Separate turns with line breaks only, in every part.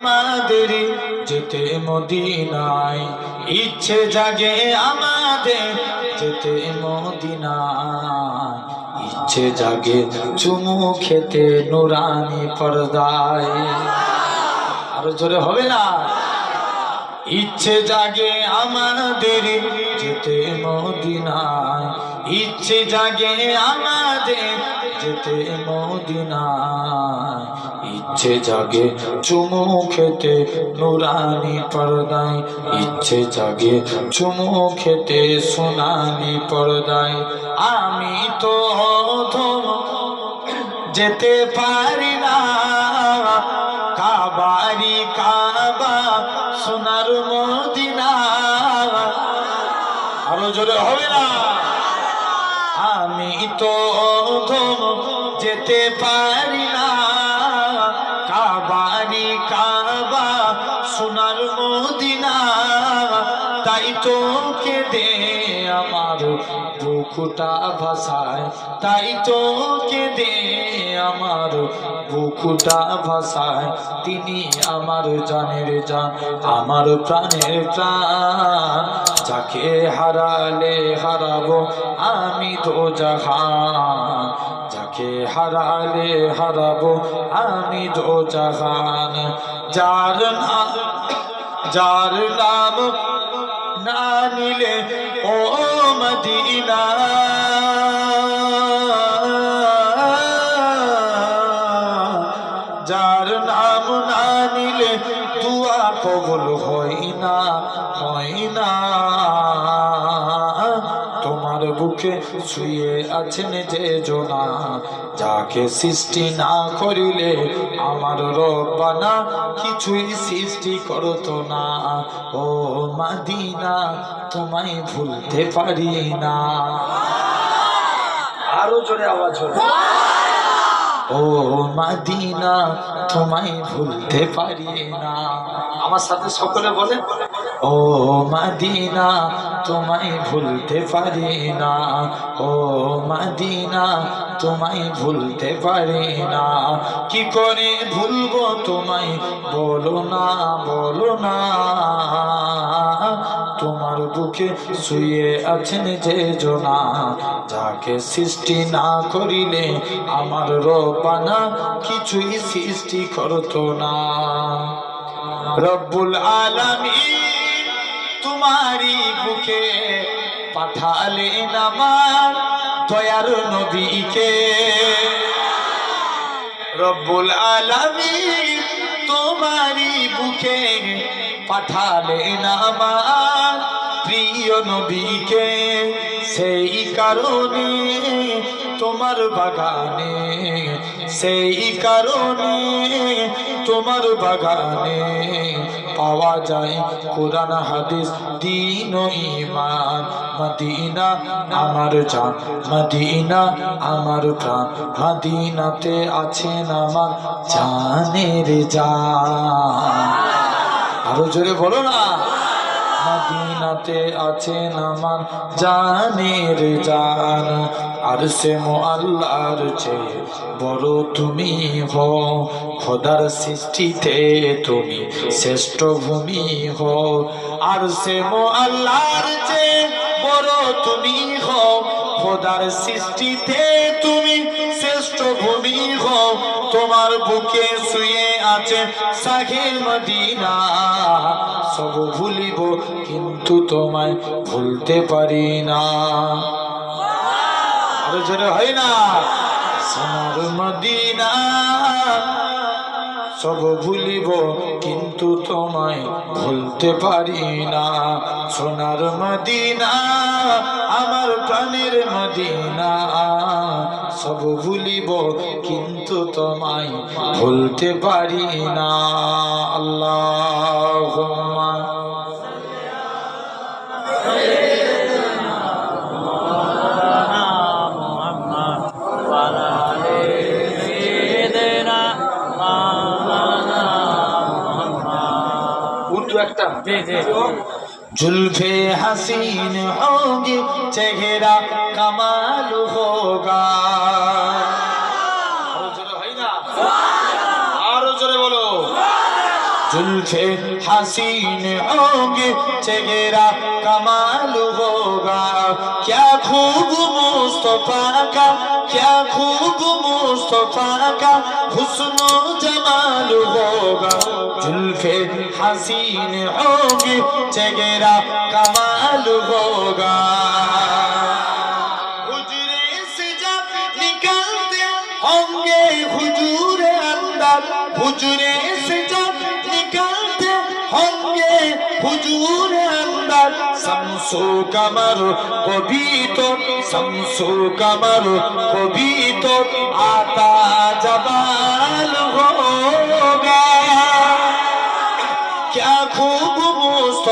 আমাদের যেতে মদিনায়। ইচ্ছে জাগে আমাদের যেতে মদিনায়। ইচ্ছে জাগে চুমু খেতে নুরানি পর্দায় আরও জোরে হবে না? ইচ্ছে জাগে আমাদের যেতে মদিনায়। ইচ্ছে জাগে আমাদের যেতে মদিনায়। ইচ্ছে জাগে, চুমু খেতে নুরানি পর্দায়। ইচ্ছে জাগে, চুমু খেতে সোনানি পর্দায়। আমি তো যেতে পারি না। কাবারি কাবা সোনার মদিনা। আরও জোরে হবে না। আমি তো যেতে পারি না। তাই দে আমার বুকুটা ভাষায় তাই তো দে আমার বুকুটা ভাষায় তিনি আমার জানের জান, আমার প্রাণের প্রাণ। যাকে হারালে হারাবো আমি তো জাহান। যাকে হারালে হারাবো আমি তো জাহান। যার নাম যার নাম না নিলে ও মদিনা। যার নাম না নিলে দুয়া কবল হয় না হয় না। বুকে শুয়ে আছেন যে জোনা যাকে সৃষ্টি না করিলে আমার রব্বানা কিছুই সৃষ্টি করতো না। ও মাদিনা তোমায় ভুলতে পারি না। আরও জোরে আওয়াজ হবে ও মাদিনা তোমায় ভুলতে পারি না। আমার সাথে সকলে বলে ও মাদিনা, তোমায় ভুলতে পারি না। ও মাদিনা, তোমায় ভুলতে পারি না। কি করে ভুলবো তোমায়? বলো না বলো না। তোমার বুকে শুয়ে আছেন যে জোনা, যাকে সৃষ্টি না করিলে আমার রবানা কিছুই সৃষ্টি করতো না। রব্বুল আলামী তোমারই বুকে পাঠালেন আমার দয়ার নবীকে। রব্বুল আলামী তোমারই বুকে পাঠালেন আমার প্রিয় নবীকে। সেই কারণে তোমার বাগানে, সেই কারণে তোমার বাগানে পাওয়া যায় কোরআন, হাদিস, দিন ও ইমান মদিনা আমার জান, মদিনা আমার প্রাণ। মদিনাতে আছেন আমার জানের জান। আরও জোরে বলো না। মদিনাতে আছেন আমার জানের জান। আর সে আল্লাহর চেয়ে বড় তুমি হো খোদার সৃষ্টিতে তুমি শ্রেষ্ঠ ভূমি হো আর সে আল্লাহর চেয়ে বড় তুমি হো খোদার সৃষ্টিতে তুমি শ্রেষ্ঠ ভূমি হো তোমার বুকে শুয়ে আছে সাহে মদিনা, সব ভুলিব কিন্তু তোমায় ভুলতে পারি না। আরও জোরে হয় না। সোনার মদিনা, সব ভুলিব, কিন্তু তোমায় ভুলতে পারি না। সোনার মদিনা, আমার প্রাণের মদিনা, সব ভুলিব, কিন্তু তোমায় ভুলতে পারি না। আল্লাহ जुल्फे हसीन होंगे चेहरा कमाल होगा जुल्फे हसीन होंगे चेहरा कमाल होगा क्या खूब मुस्तफा का क्या खूब मुस्तफा का हुस्न जमाल होगा जुल्फे हसीन होंगे चेहरा कमाल होगा हुजरे हुजूर अंदर शमसो कमर को भी तो शमसो कमर को भी तो आता जमाल होगा क्या खूब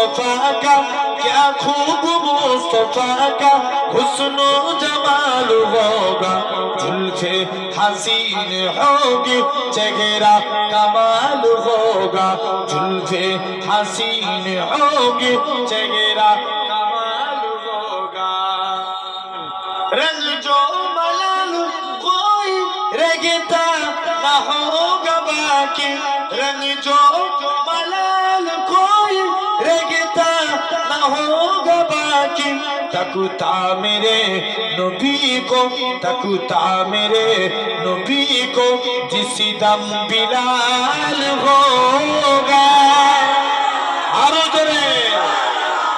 मुस्तफा का क्या खूब मुस्तफा का हुस्न जमाल होगा जुल्फे हसीन होगी चेहरा कमाल होगा जुल्फे हसीन होगी चेहरा कमाल होगा रंग जो मलाल कोई रगता न होगा बाकी रंग जो मलाल তাকুতা মেরে নবী কো তাকুতা মেরে নবী কো জিস দম বিলাল হোগা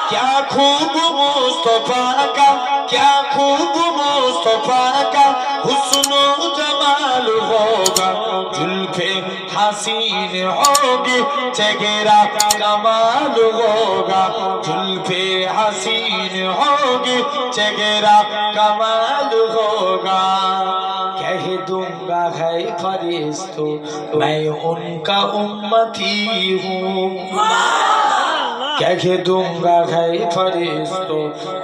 क्या खूब मुस्तफा का क्या खूब मुस्तफा का हुस्न जमाल होगा जुल्फे हसीन होगी चेहरा कमाल होगा जुल्फे हसीन होगी चेहरा कमाल होगा कह दूंगा है फरिश्तो मैं उनका उम्मती हूँ कह दूंगा है फरिश्तो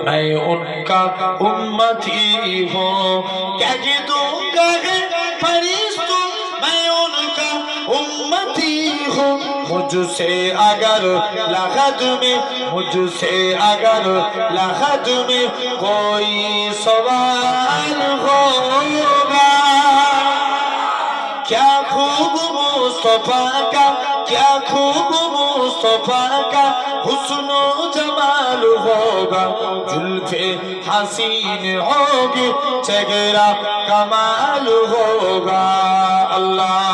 मैं उनका उम्मती हूँ कह दूंगा है फरिश्तो मैं उनका उम्मती हूँ मुझसे अगर लहद में मुझसे अगर लहद में कोई सवाल होगा क्या खूब मुस्तफा का क्या खूब मुस्तफा का हुस्न जमाल होगा जुल्फे हसीन होगी चेहरा कमाल होगा अल्लाह